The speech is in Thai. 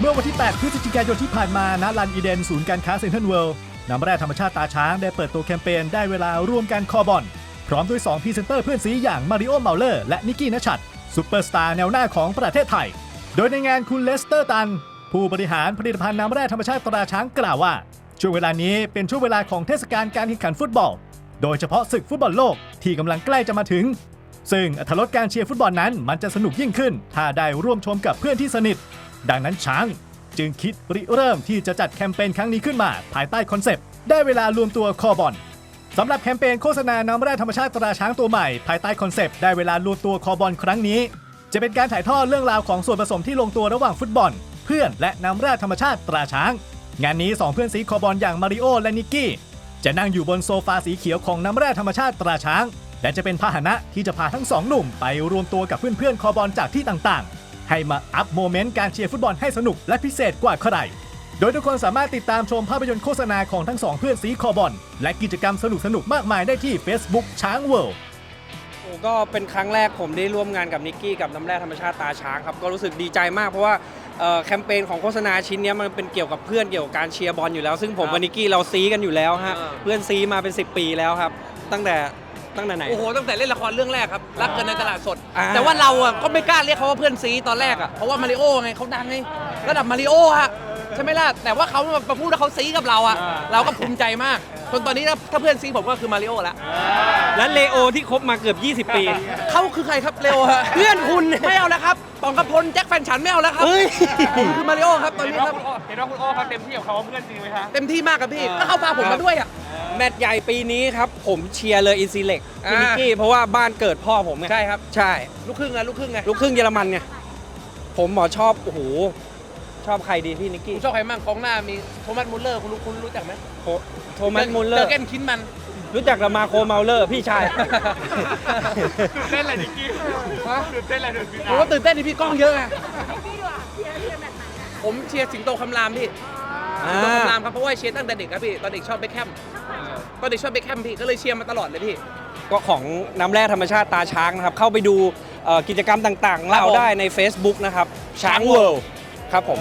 เมื่อวันที่ 8 พฤศจิกายนที่ผ่านมาณลานอีเดน ศูนย์การค้าเซ็นทรัลเวิลด์น้ำแร่ธรรมชาติตาช้างได้เปิดตัวแคมเปญได้เวลาร่วมกันคอบอลพร้อมด้วย 2พรีเซนเตอร์เพื่อนซีอย่างมาริโอเมาเลอร์และนิกกี้นชัดซูเปอร์สตาร์แนวหน้าของประเทศไทย โดยในงานคุณเลสเตอร์ตัน ผู้บริหารผลิตภัณฑ์น้ำแร่ธรรมชาติตราช้างกล่าวว่า ช่วงเวลานี้เป็นช่วงเวลาของเทศกาลการแข่งขันฟุตบอล โดยเฉพาะศึกฟุตบอลโลกที่กำลังใกล้จะมาถึง ซึ่งอรรถรสการเชียร์ฟุตบอลนั้นมันจะสนุกยิ่งขึ้น ถ้าได้ร่วมชมกับเพื่อนที่สนิท ดังนั้นช้างจึงคิดริเริ่มที่จะจัดแคมเปญครั้งนี้ขึ้นมา ภายใต้คอนเซปต์ ได้เวลารวมตัวคอบอลสำหรับแคมเปญโฆษณาน้ำแร่ธรรมชาติตราช้างตัวใหม่ภายใต้คอนเซปต์ได้เวลารวมตัวคอบอลครั้งนี้ จะเป็นการถ่ายทอดเรื่องราวของส่วนผสมที่ลงตัวระหว่างฟุตบอล เพื่อนและน้ำแร่ธรรมชาติตราช้าง งานนี้สองเพื่อนสีคอบอลอย่างมาริโอและนิกกี้จะนั่งอยู่บนโซฟาสีเขียวของน้ำแร่ธรรมชาติตราช้าง และจะเป็นพาหนะที่จะพาทั้งสองหนุ่มไปรวมตัวกับเพื่อนๆคอบอลจากที่ต่างๆ ให้มาอัพโมเมนต์การเชียร์ฟุตบอลให้สนุกและพิเศษกว่าใคร โดยทุกคนสามารถติดตามชมภาพยนตร์โฆษณาของทั้งสองเพื่อนสีคอบอลและกิจกรรมสนุกๆมากมายได้ที่ Facebook ช้างเวิลด์โอ้ก็เป็นครั้งแรกผมได้ร่วมงานกับนิกกี้กับน้ำแร่ธรรมชาติตาช้างครับก็รู้สึกดีใจมากเพราะว่าเอ่อแคมเปญของโฆษณาชิ้นเนี้ยมันเป็นเกี่ยวกับเพื่อนเกี่ยวกับการเชียร์บอลอยู่แล้ว ซึ่งผมกับนิกกี้เราซีกันอยู่แล้วฮะอ่าเพื่อนซีมาเป็น 10 ปีแล้วครับ ตั้งแต่ ตั้งแต่ไหน โอ้โหตั้งแต่เล่นละครเรื่องแรกครับรักกันในตลาดสด อ่า แต่ว่าเราอะก็ไม่กล้าเรียกเขาว่าเพื่อนซีตอนแรกอะเพราะว่ามาริโอไงเขาดังไงระดับมาริโอฮะใช่ไหมล่ะแต่ว่าเขามาพูดว่าเขาซีกับเราอะเราก็ภูมิใจมาก จนตอนนี้ถ้าเพื่อนซีผมก็คือมาริโอละและเลโอที่คบมาเกือบ 20 ปี เขาคือใครครับเร็วฮะเพื่อนคุณไม่เอาแล้วครับปองกระพลแจ็คแฟนฉันไม่เอาแล้วครับเฮ้ย ผมคือมาริโอครับตอนเห็นนี้ว่าครับคุณโอเห็นว่าคุณโอเขาเต็มที่กับเขาว่าเพื่อนจริงไหมคะเต็มที่มากครับพี่ก็เขาพาผมมาด้วยอะ แมตช์ใหญ่ปีนี้ครับ ผมเชียร์เลยอินซีเล็กพี่อ่านิกกี้เพราะว่าบ้านเกิดพ่อผมไงใช่ครับ ใช่ ลูกครึ่งไงลูกครึ่งไงลูกครึ่งเยอรมันไงผมหมอชอบโอ้โห ชอบใครดีพี่นิกคุกี้ณชอบใครบ้างกองหน้ามีโทมัสมุลเลอร์คุณรู้คุณรู้จักไหมโทโทมัสมุลเลอเจอร์เกนคินมันรู้จักกับมาโคเมาเลอร์พี่ชาย ตื่นเต้นอะไรนิกกี้ตื่นเต้นอะไรตื่นเต้นผมว่าตื่นเต้นที่พี่กล้องเยอะไงผมเชียร์สิงโตคำรามพี่อ่าสิงโตคำรามครับเพราะว่าเชียร์ตั้งแต่เด็กครับพี่ตอนเด็กชอบเบคแฮมตอนเด็กชอบเบคแฮมพี่ก็เลยเชียร์มาตลอดเลยพี่ก็ของน้ำแร่ธรรมชาติตาช้างนะครับ เข้าไปดูเอ่อกิจกรรมต่างๆเราผมได้ใน Facebook นะครับช้างเวิลด์ ครับผม